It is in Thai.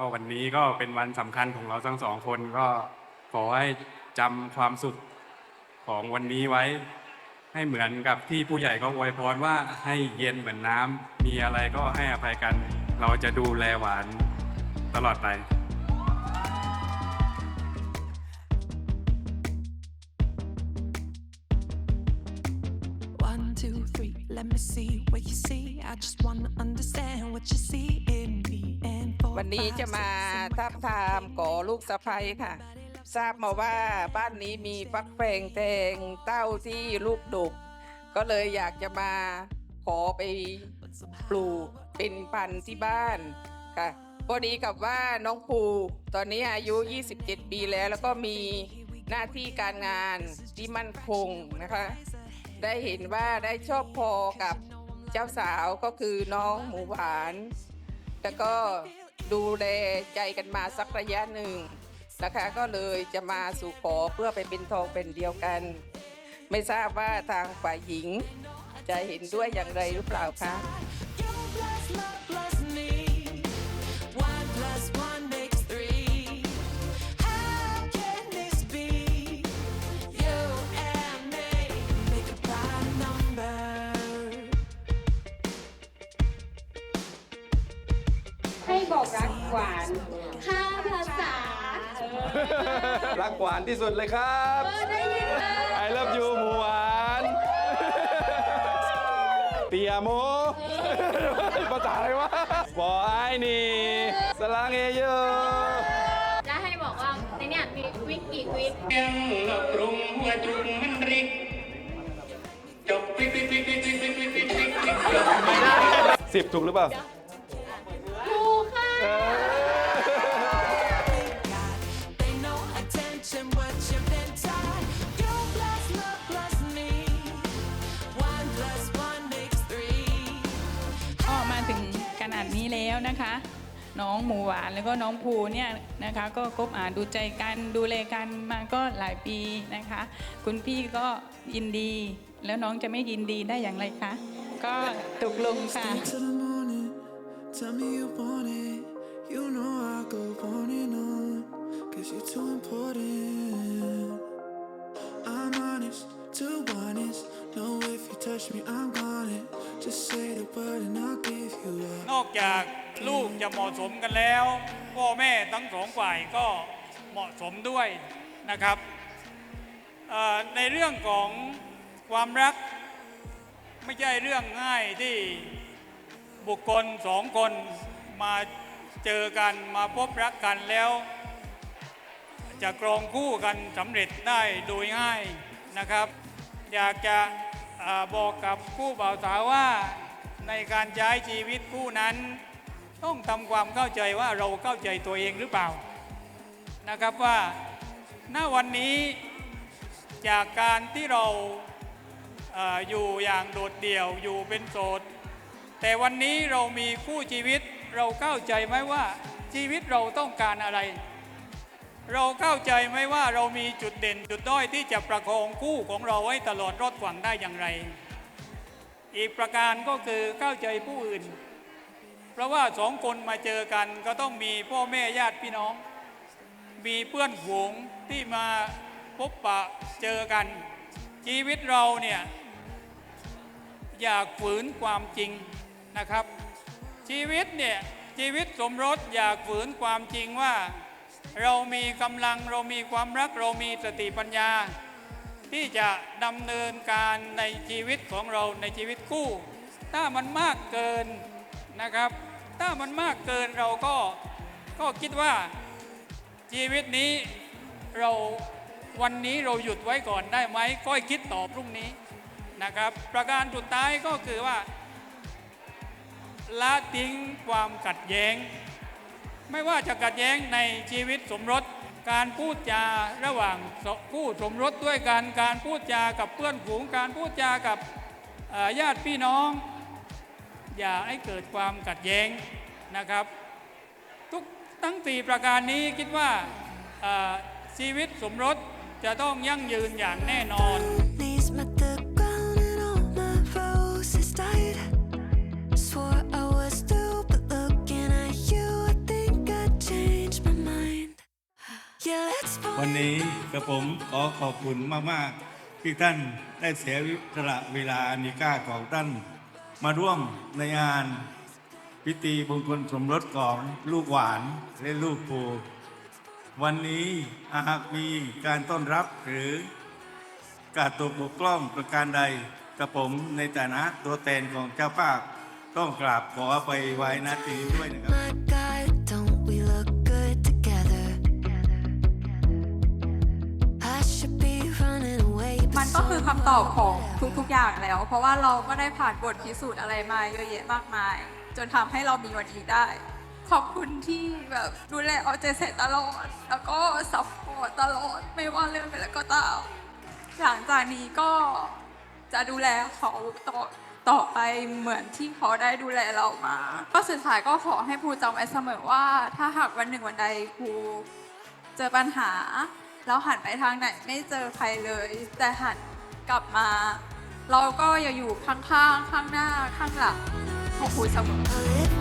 ก็วันนี้ก็เป็นวันสำคัญของเราทั้งสองคนก็ขอให้จำความสุขของวันนี้ไว้ ให้เหมือนกับที่ผู้ใหญ่ก็อวยพรว่าให้เย็นเหมือนน้ำมีอะไรก็ให้อภัยกัน เราจะดูแลหวานตลอดไป let me see what you see. I just wanna understand what you see in me. วันนี้จะมาทับทามก่อลูกสะใภ้ค่ะ ทราบมาว่าบ้านนี้มีฟักแฟงแตงเต้าที่ลูกดุก ก็เลยอยากจะมาขอไปปลูกเป็นพันธุ์ที่บ้านค่ะพอดีกับว่าน้องภูตอนนี้อายุ 27 ปีแล้ว แล้วก็มีหน้าที่การงานที่มั่นคงนะคะ ได้เห็นว่าได้ชอบพอกับเจ้าสาวก็คือน้องหมูหวาน แล้วก็ ดูแลใจกันมาสักระยะหนึ่งนะคะก็เลยจะมาสู่ขอเพื่อไปเป็นทองเป็นเดียวกัน ไม่ทราบว่าทางฝ่ายหญิงจะเห็นด้วยอย่างไรหรือเปล่าคะ หวานห้าภาษารักหวานที่สุดเลยครับ เออได้ยินเลย I love you หมูหวานเตียโมภาษาอะไรวะบอไอ้นี่ สลางเอเยอแล้วให้บอกว่าในเนี่ยมีวิกกี่วิกยังละปรุงหัวจุงมันริกจบปิ๊กปิ๊กปิ๊กปิ๊กปิ๊กปิ๊กปิ๊กปิ๊กปิ๊กปิ๊กจบไม่ได้ สิบถูกหรือเปล่า นะคะ น้องหมูหวานแล้วก็น้องภูเนี่ยนะคะ ก็คบหาดูใจกันดูแลกันมาก็หลายปีนะคะ คุณพี่ก็ยินดี แล้วน้องจะไม่ยินดีได้อย่างไรคะ ก็ตกลงค่ะ till the morning. Tell me you want it. You know I go on and on. Cause you're too important. I'm honest, too honest. Know if you touch me, I'm gone. นอกจากลูกจะเหมาะสมกันแล้ว พ่อแม่ทั้งสองฝ่ายก็เหมาะสมด้วยนะครับในเรื่องของความรักไม่ใช่เรื่องง่ายที่บุคคลสองคนมาเจอกันมาพบรักกันแล้ว จะกรองคู่กันสำเร็จได้โดยง่ายนะครับ อยากจะ บอกกับผู้บ่าวสาวว่าในการใช้ชีวิตคู่นั้น ต้องทำความเข้าใจว่าเราเข้าใจตัวเองหรือเปล่านะครับว่าณวันนี้จากการที่เราออยู่อย่างโดดเดี่ยวอยู่เป็นโสด แต่วันนี้เรามีคู่ชีวิตเราเข้าใจไหมว่าชีวิตเราต้องการอะไร เราเข้าใจไหมว่าเรามีจุดเด่นจุดด้อยที่จะประคองคู่ของเราไว้ตลอดรอดฝั่งได้อย่างไร อีกประการก็คือเข้าใจผู้อื่น เพราะว่าสองคนมาเจอกันก็ต้องมีพ่อแม่ญาติพี่น้อง มีเพื่อนฝูงที่มาพบปะเจอกัน ชีวิตเราเนี่ยอย่าฝืนความจริงนะครับ ชีวิตเนี่ยชีวิตสมรสอย่าฝืนความจริงว่า เรามีกำลังเรามีความรักเรามีสติปัญญา ที่จะดำเนินการในชีวิตของเราในชีวิตคู่ ถ้ามันมากเกินนะครับ ถ้ามันมากเกินเราก็ก็คิดว่าชีวิตนี้เราวันนี้เราหยุดไว้ก่อนได้ไหมก็คิดต่อพรุ่งนี้นะครับ ประการสุดท้ายก็คือว่าละทิ้งความขัดแย้ง ไม่ว่าจะขัดแย้งในชีวิตสมรส การพูดจาระหว่างคู่สมรสด้วยกัน การพูดจากับเพื่อนฝูง การพูดจากับญาติพี่น้อง อย่าให้เกิดความขัดแย้งนะครับ ทุกทั้งสี่ประการนี้คิดว่าชีวิตสมรสจะต้องยั่งยืนอย่างแน่นอน วันนี้กระผมขอขอบคุณมาก ๆ ที่ท่านได้เสียสละเวลาอันมีค่าของท่าน มาร่วมในงานพิธีมงคลสมรสของลูกหวานและลูกภูวันนี้หากมีการต้อนรับหรือการตกบกพร่องประการใดกระผมในฐานะตัวแทนของเจ้าภาพต้องกราบขออภัยไว้ณที่นี้ด้วยนะครับ คำตอบของทุกๆอย่างแล้ว เพราะว่าเราก็ได้ผ่านบทพิสูจน์อะไรมาเยอะแยะมากมาย จนทำให้เรามีวันนี้ได้ ขอบคุณที่แบบดูแลเอาใจใส่ตลอด แล้วก็ซัพพอร์ตตลอดไม่ว่าเรื่องอะไรก็ตามหลังจากนี้ก็จะดูแลเขาต่อต่อไปเหมือนที่เขาได้ดูแลเรามา ก็สุดท้ายก็ขอให้ภูจำไว้เสมอว่า ถ้าหากวันหนึ่งวันใดภูเจอปัญหา แล้วหันไปทางไหนไม่เจอใครเลย แต่หัน กลับมา เราก็อย่าอยู่ข้างๆ ข้างหน้าข้างหลังของคุณเสมอ